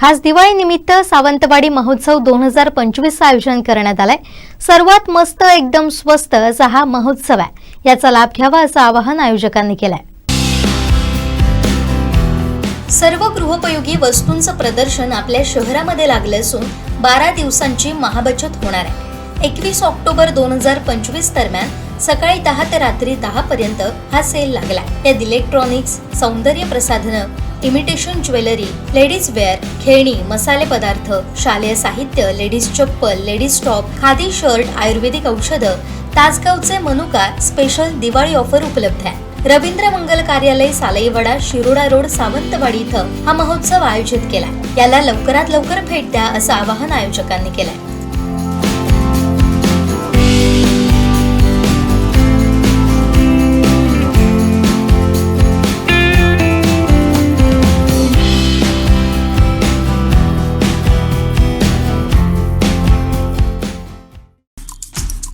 खास दिवाळी निमित्त सावंतवाडी महोत्सव दोन हजार पंचवीसचं आयोजन करण्यात आलंय. सर्वात मस्त एकदम स्वस्त असा हा महोत्सव आहे. याचा लाभ घ्यावा असं आवाहन आयोजकांनी केलंय. सर्व गृहोपयोगी वस्तूंचं प्रदर्शन आपल्या शहरामध्ये लागलं असून बारा दिवसांची महाबचत होणार आहे. एकवीस ऑक्टोबर दोन हजार पंचवीस दरम्यान सकाळी दहा ते रात्री दहा पर्यंत हा सेल लागला यात इलेक्ट्रॉनिक्स सौंदर्य प्रसाधनं इमिटेशन ज्वेलरी लेडीज वेअर खेळणी मसाले पदार्थ शालेय साहित्य लेडीज चप्पल ladies top khadi shirt Ayurvedic औषधं तासगावचे मनुका स्पेशल दिवाळी ऑफर उपलब्ध आहे. रवींद्र मंगल कार्यालय सालईवाडा शिरोडा रोड सावंतवाडी इथं हा महोत्सव आयोजित केलाय याला लवकरात लवकर भेट द्या असं आवाहन आयोजकांनी केलंय.